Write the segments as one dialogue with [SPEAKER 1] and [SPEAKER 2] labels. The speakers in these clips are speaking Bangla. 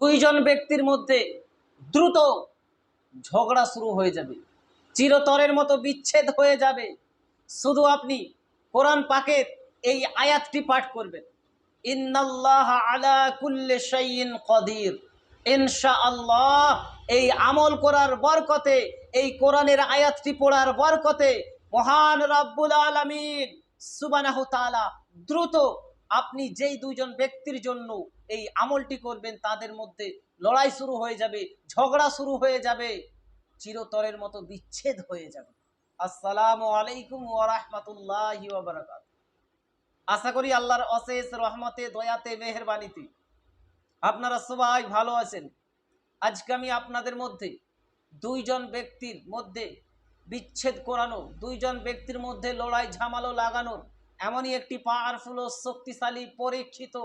[SPEAKER 1] দুইজন ব্যক্তির মধ্যে দ্রুত ঝগড়া শুরু হয়ে যাবে। চিরতরের মতো বিচ্ছেদ হয়ে যাবে। শুধু আপনি কোরআন পাকের এই আয়াতটি পাঠ করবেন। ইন্নাল্লাহ আলা কুল্লে শাইইন কদির। ইনশাআল্লাহ এই আমল করার বরকতে, এই কোরআনের আয়াতটি পড়ার বরকতে মহান রব্বুল আলামিন সুবহানাহু তাআলা দ্রুত আপনি যেই দুইজন ব্যক্তির জন্য এই আমলটি করবেন, তাদের মধ্যে লড়াই শুরু হয়ে যাবে, ঝগড়া শুরু হয়ে যাবে, চিরতরের মতো বিচ্ছেদ হয়ে যাবে। আসসালামু আলাইকুম ওয়া বারাকাতুহু। আশা করি আল্লাহর অশেষ রহমতে, দয়াতে, মেহেরবানিতে আপনারা সবাই ভালো আছেন। আজকে আমি আপনাদের মধ্যে দুইজন ব্যক্তির মধ্যে বিচ্ছেদ করানো, দুইজন ব্যক্তির মধ্যে লড়াই ঝামালো লাগানোর এমনই একটি পাওয়ারফুল ও শক্তিশালী, পরীক্ষিত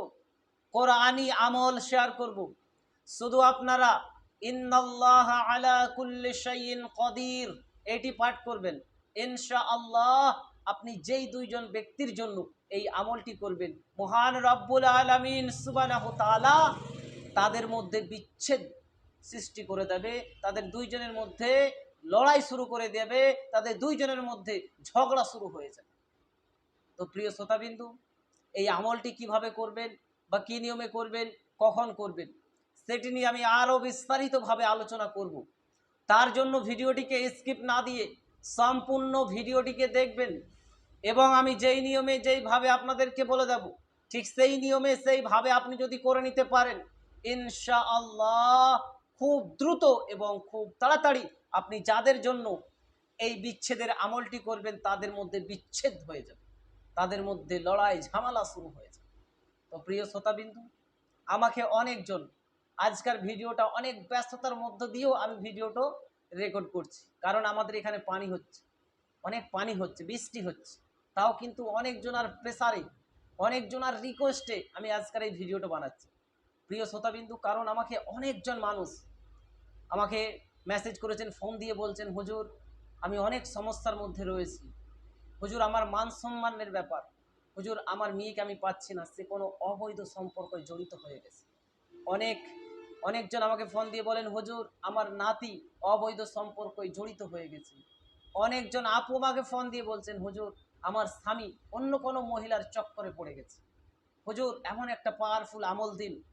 [SPEAKER 1] কোরআনি আমল শেয়ার করব। শুধু আপনারা, ইন্নাল্লাহ আলা কুল্লি শাইইন কদির, এটি পাঠ করবেন। ইনশা আল্লাহ আপনি যেই দুইজন ব্যক্তির জন্য এই আমলটি করবেন, মহান রব্বুল আলামিন সুবহানাহু তাআলা তাদের মধ্যে বিচ্ছেদ সৃষ্টি করে দেবে, তাদের দুইজনের মধ্যে লড়াই শুরু করে দেবে, তাদের দুইজনের মধ্যে ঝগড়া শুরু হয়ে যাবে। তো প্রিয় শ্রোতাবিন্দু, এই আমলটি কীভাবে করবেন বা কী নিয়মে করবেন, কখন করবেন, সেটি নিয়ে আমি আরও বিস্তারিতভাবে আলোচনা করব। তার জন্য ভিডিওটিকে স্কিপ না দিয়ে সম্পূর্ণ ভিডিওটিকে দেখবেন এবং আমি যেই নিয়মে যেইভাবে আপনাদেরকে বলে দেব, ঠিক সেই নিয়মে সেইভাবে আপনি যদি করে নিতে পারেন ইনশা আল্লাহ খুব দ্রুত এবং খুব তাড়াতাড়ি আপনি যাদের জন্য এই বিচ্ছেদের আমলটি করবেন, তাদের মধ্যে বিচ্ছেদ হয়ে যাবে। তাদের মধ্যে লড়াই, ঝামেলা শুরু হয়ে যাবে তো প্রিয় শ্রোতাবিন্দু, আমাকে অনেকজন, আজকার ভিডিওটা অনেক ব্যস্ততার মধ্য দিয়েও আমি ভিডিওটা রেকর্ড করছি। কারণ আমাদের এখানে পানি হচ্ছে, অনেক পানি হচ্ছে, বৃষ্টি হচ্ছে। তাও কিন্তু অনেকজনার প্রেসারে অনেকজনার রিকোয়েস্টে আমি আজকার এই ভিডিওটা বানাচ্ছি। প্রিয় শ্রোতাবিন্দু, কারণ আমাকে অনেকজন মানুষ আমাকে মেসেজ করেছেন ফোন দিয়ে বলছেন, হুজুর, আমি অনেক সমস্যার মধ্যে রয়েছি। হুজুর, আমার মান সম্মানের ব্যাপার। হুজুর, আমার মেয়েকে আমি পাচ্ছি না, সে কোনো অবৈধ সম্পর্কে জড়িত হয়ে গেছে। অনেক, অনেকজন আমাকে ফোন দিয়ে বলেন, হুজুর, আমার নাতি অবৈধ সম্পর্কে জড়িত হয়ে গেছে। অনেকজন আপু আমাকে ফোন দিয়ে বলছেন, হুজুর, আমার স্বামী অন্য কোনো মহিলার চক্করে পড়ে গেছে। হুজুর, এমন একটা পাওয়ারফুল আমল দিন,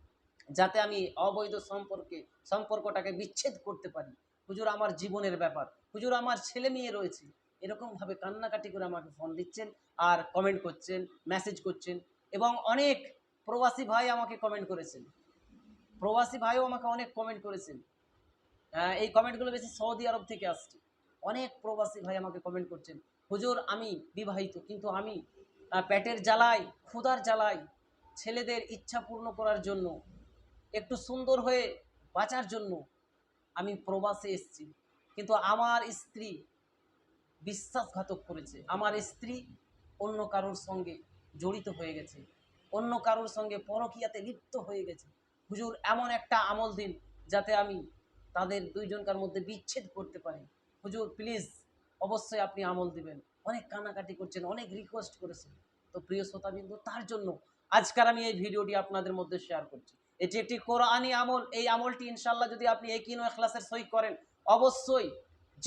[SPEAKER 1] যাতে আমি অবৈধ সম্পর্কে, সম্পর্কটাকে বিচ্ছেদ করতে পারি। হুজুর, আমার জীবনের ব্যাপার। হুজুর, আমার ছেলে মেয়ে রয়েছে। এরকমভাবে কান্নাকাটি করে আমাকে ফোন দিচ্ছেন আর কমেন্ট করছেন মেসেজ করছেন এবং অনেক প্রবাসী ভাই আমাকে কমেন্ট করেছেন। প্রবাসী ভাইও আমাকে অনেক কমেন্ট করেছেন। এই কমেন্টগুলো বেশি সৌদি আরব থেকে আসছে। অনেক প্রবাসী ভাই আমাকে কমেন্ট করছেন, হুজুর, আমি বিবাহিত, কিন্তু আমি পেটের জ্বালায়, ক্ষুধার জ্বালায় ছেলেদের ইচ্ছা পূর্ণ করার জন্য, একটু সুন্দর হয়ে বাঁচার জন্য আমি প্রবাসে এসেছি। কিন্তু আমার স্ত্রী বিশ্বাসঘাতক করেছে। আমার স্ত্রী অন্য কারোর সঙ্গে জড়িত হয়ে গেছে। অন্য কারোর সঙ্গে পরকিয়াতে লিপ্ত হয়ে গেছে। হুজুর, এমন একটা আমল দিন যাতে আমি তাদের দুইজনকার মধ্যে বিচ্ছেদ করতে পারি। হুজুর প্লিজ অবশ্যই আপনি আমল দিবেন। অনেক কানাকাটি করছেন, অনেক রিকোয়েস্ট করেছেন। তো প্রিয় শ্রোতাবিন্দু, তার জন্য আজকাল আমি এই ভিডিওটি আপনাদের মধ্যে শেয়ার করছি। এটি একটি কোরআনি আমল। এই আমলটি ইনশাল্লাহ যদি আপনি এই কিনো এখলাসের সই করেন, অবশ্যই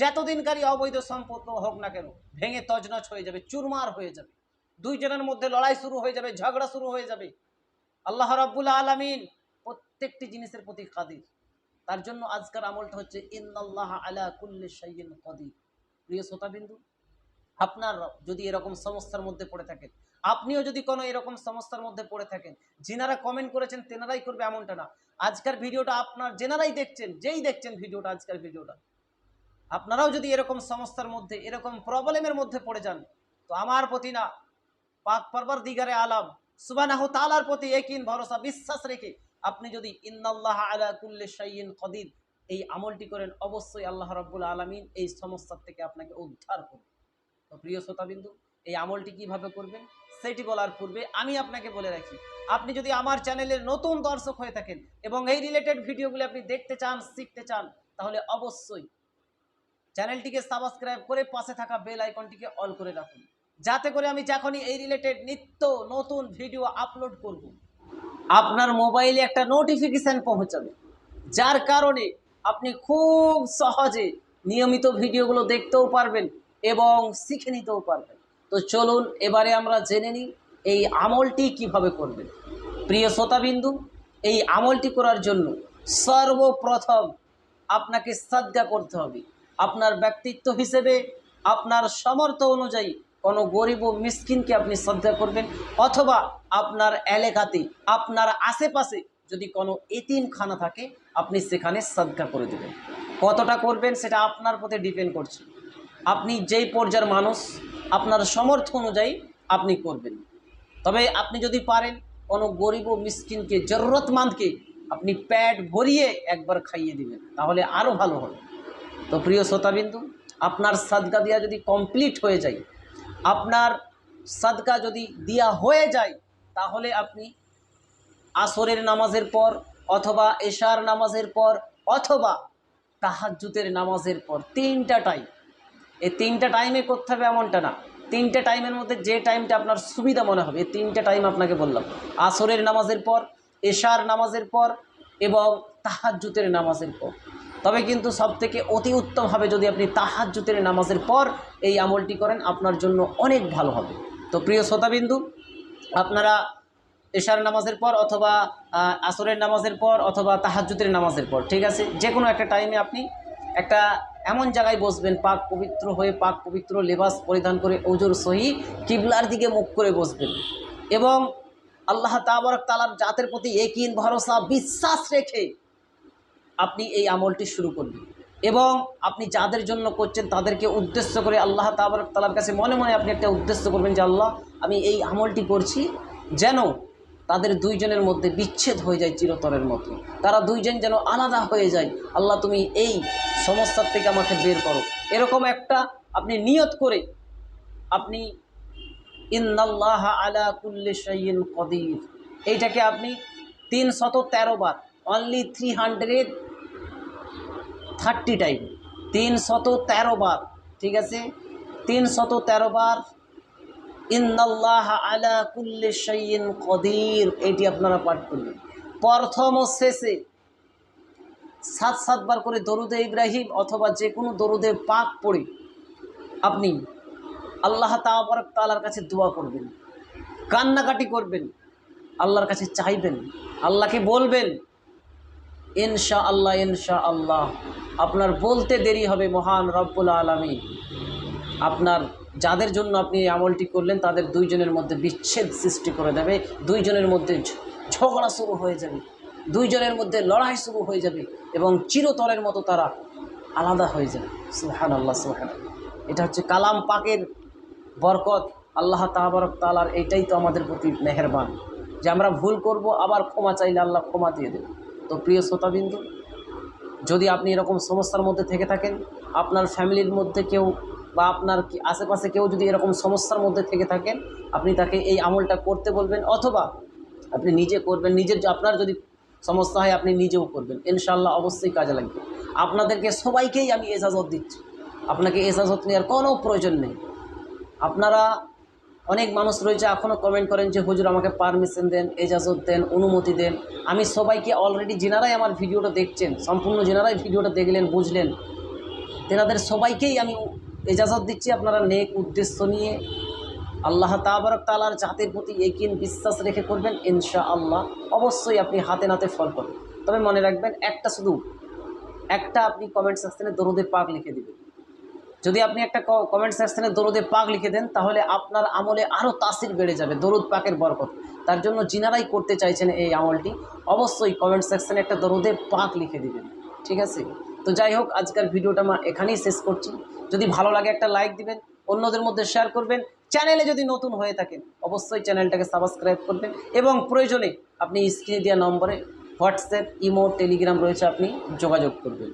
[SPEAKER 1] যতদিনকারী অবৈধ সম্পর্ক হোক না কেন, ভেঙে তজনজ হয়ে যাবে, চুরমার হয়ে যাবে। দুইজনের মধ্যে লড়াই শুরু হয়ে যাবে, ঝগড়া শুরু হয়ে যাবে। আল্লাহ রাব্বুল আলামিন প্রত্যেকটি জিনিসের প্রতি কাদির। তার জন্য আজকের আমলটা হচ্ছে, ইন্নাল্লাহ আলা কুল্লি শাইইন কাদির। প্রিয় শ্রোতাবিন্দু, আপনার যদি এরকম সমস্যার মধ্যে পড়ে থাকেন, আপনিও যদি কোনো এরকম সমস্যার মধ্যে পড়ে থাকেন, যিনারা কমেন্ট করেছেন তেনারাই করবে এমনটা না। আজকের ভিডিওটা আপনার, যেনারাই দেখছেন, যেই দেখছেন ভিডিওটা, আজকের ভিডিওটা। আপনারাও যদি এরকম সমস্যার মধ্যে, এরকম প্রবলেমের মধ্যে পড়ে যান, তো আমার প্রতি না, পাক পরবর দিগারে আলাম সুবানাহ তালার প্রতি একিন ভরসা, বিশ্বাস রেখে আপনি যদি ইন্নাল্লাহ আলা কুল্লি কদির, এই আমলটি করেন, অবশ্যই আল্লাহ রাব্বুল আলামিন এই সমস্যার থেকে আপনাকে উদ্ধার করবে। তো প্রিয় শ্রোতাবিন্দু, এই আমলটি কীভাবে করবেন? সেটি বলার পূর্বে আমি আপনাকে বলে রাখি, আপনি যদি আমার চ্যানেলের নতুন দর্শক হয়ে থাকেন এবং এই রিলেটেড ভিডিওগুলি আপনি দেখতে চান, শিখতে চান, তাহলে অবশ্যই চ্যানেলটিকে সাবস্ক্রাইব করে পাশে থাকা বেল আইকনটিকে অল করে রাখুন। যাতে করে আমি যখনই এই রিলেটেড নিত্য নতুন ভিডিও আপলোড করব, আপনার মোবাইলে একটা নোটিফিকেশান পৌঁছাবে। যার কারণে আপনি খুব সহজে নিয়মিত ভিডিওগুলো দেখতেও পারবেন এবং শিখে নিতেও পারবেন। তো চলুন, এবারে আমরা জেনে নিই এই আমলটি কীভাবে করবেন। প্রিয় শ্রোতাবিন্দু, এই আমলটি করার জন্য সর্বপ্রথম আপনাকে শ্রদ্ধা করতে হবে। আপনার ব্যক্তিত্ব হিসেবে, আপনার সামর্থ্য অনুযায়ী কোনো গরিব ও মিসকিনকে আপনি শ্রদ্ধা করবেন, অথবা আপনার এলাকাতে, আপনার আশেপাশে যদি কোনো এতিমখানা থাকে, আপনি সেখানে শ্রদ্ধা করে দেবেন। কতটা করবেন সেটা আপনার প্রতি ডিপেন্ড করছে। আপনি যেই পর্যায়ের মানুষ, আপনার সমর্থ অনুযায়ী আপনি করবেন। তবে আপনি যদি পারেন, কোনো গরিব ও মিসকিনকে, জরুরতমন্দকে আপনি প্যাড ভরিয়ে একবার খাইয়ে দিবেন, তাহলে আরও ভালো হবে। তো প্রিয় শ্রোতাবিন্দু, আপনার সাদকা দেওয়া যদি কমপ্লিট হয়ে যায়, আপনার সাদকা যদি দিয়া হয়ে যায়, তাহলে আপনি আসরের নামাজের পর অথবা এশার নামাজের পর অথবা তাহাজ্জুতের নামাজের পর তিনটা টাইম এই তিনটা টাইমে করতে হবে এমনটা না। তিনটে টাইমের মধ্যে যে টাইমটা আপনার সুবিধা মনে হবে, এই তিনটে টাইম আপনাকে বললাম। আসরের নামাজের পর, এশার নামাজের পর এবং তাহাজ্জুতের নামাজের পর। তবে কিন্তু সবথেকে অতি উত্তম হবে যদি আপনি তাহাজ্জুতের নামাজের পর এই আমলটি করেন, আপনার জন্য অনেক ভালো হবে। তো প্রিয় শ্রোতাবিন্দু, আপনারা এশার নামাজের পর অথবা আসরের নামাজের পর অথবা তাহাজ্জুদের নামাজের পর, ঠিক আছে? যে কোনো একটা টাইমে আপনি একটা এমন জায়গায় বসবেন, পাক পবিত্র হয়ে পাক পবিত্র লেবাস পরিধান করে ওজোর সহি কিবলার দিকে মুখ করে বসবেন। এবং আল্লাহ তাবরক তালার জাতের প্রতি একিন ভরসা, বিশ্বাস রেখে আপনি এই আমলটি শুরু করবেন এবং আপনি যাদের জন্য করছেন তাদেরকে উদ্দেশ্য করে আল্লাহ তাবরক তালার কাছে মনে মনে আপনি একটা উদ্দেশ্য করবেন যে আল্লাহ, আমি এই আমলটি করছি যেন তাদের দুইজনের মধ্যে বিচ্ছেদ হয়ে যায় চিরতরের মতো। তারা দুইজন যেন আলাদা হয়ে যায়, আল্লাহ তুমি এই সমস্যার থেকে আমাকে বের করো। এরকম একটা আপনি নিয়ত করে আপনি ইন্নাল্লাহ আলা কুল্লি শাইইন কদির। এইটাকে আপনি তিনশত তেরো বার only three hundred thirty time. তিনশত তেরো বার, ঠিক আছে? তিনশত তেরো বার, ইন্নাল্লাহ আলা কুল্লি কদির, এটি আপনারা পাঠ করবেন প্রথম ও শেষে সাত সাতবার করে দরুদে ইব্রাহিম অথবা যে কোনো দরুদে পাক পড়ে আপনি আল্লাহ তাবারক তালার কাছে দোয়া করবেন, কান্নাকাটি করবেন, আল্লাহর কাছে চাইবেন, আল্লাহকে বলবেন ইনশা আল্লাহ ইনশা আল্লাহ আপনার বলতে দেরি হবে, মহান রব্বুল আলমী আপনার, যাদের জন্য আপনি এই আমলটি করলেন, তাদের দুইজনের মধ্যে বিচ্ছেদ সৃষ্টি করে দেবে। দুইজনের মধ্যে ঝগড়া শুরু হয়ে যাবে। দুইজনের মধ্যে লড়াই শুরু হয়ে যাবে এবং চিরতরের মতো তারা আলাদা হয়ে যাবে। সুহান আল্লাহ সুহান এটা হচ্ছে কালাম পাকের বরকত। আল্লাহ তাবারক তালার এইটাই তো আমাদের প্রতি মেহেরবান। যে আমরা ভুল করব, আবার ক্ষমা চাইলে আল্লাহ ক্ষমা দিয়ে দেবে। তো প্রিয় শ্রোতাবিন্দু, যদি আপনি এরকম সমস্যার মধ্যে থেকে থাকেন, আপনার ফ্যামিলির মধ্যে কেউ বা আপনার আশেপাশে কেউ যদি এরকম সমস্যার মধ্যে থেকে থাকেন, আপনি তাকে এই আমলটা করতে বলবেন অথবা আপনি নিজে করবেন, নিজের আপনার যদি সমস্যা হয় আপনি নিজেও করবেন। ইনশাল্লাহ অবশ্যই কাজে লাগবে। আপনাদেরকে সবাইকেই আমি এজাজত দিচ্ছি। আপনাকে এজাজত নেওয়ার কোনো প্রয়োজন নেই। আপনারা অনেক মানুষ রয়েছে এখনও কমেন্ট করেন যে, হুজুর, আমাকে পারমিশন দেন, এজাজত দেন, অনুমতি দেন। আমি সবাইকে অলরেডি যেনারাই আমার ভিডিওটা দেখছেন, সম্পূর্ণ যেনারাই ভিডিওটা দেখলেন, বুঝলেন, তেনাদের সবাইকেই আমি এজাজত দিচ্ছি আপনারা নেক উদ্দেশ্য নিয়ে। আল্লাহ তাবারক তালার জাতের প্রতি একিন বিশ্বাস রেখে করবেন ইনশা আল্লাহ অবশ্যই আপনি হাতে নাতে ফল পাবেন। তবে মনে রাখবেন, একটা শুধু, একটা আপনি কমেন্ট সেকশনে দরুদে পাক লিখে দিবেন। যদি আপনি একটা কমেন্ট সেকশনে দরুদে পাক লিখে দেন, তাহলে আপনার আমলে আরও তাসির বেড়ে যাবে, দরুদ পাকের বরকত। তার জন্য যিনারাই করতে চাইছেন এই আমলটি, অবশ্যই কমেন্ট সেকশনে একটা দরুদে পাক লিখে দিবেন। ঠিক আছে? তো যাই হোক, আজকের ভিডিওটা আমার এখানেই শেষ করছি। যদি ভালো লাগে একটা লাইক দিবেন, অন্যদের মধ্যে শেয়ার করবেন। চ্যানেলে যদি নতুন হয়ে থাকেন, অবশ্যই চ্যানেলটাকে সাবস্ক্রাইব করবেন। এবং প্রয়োজনে আপনি স্ক্রিনে দেওয়া নম্বরে হোয়াটসঅ্যাপ ইমো টেলিগ্রাম রয়েছে, আপনি যোগাযোগ করবেন।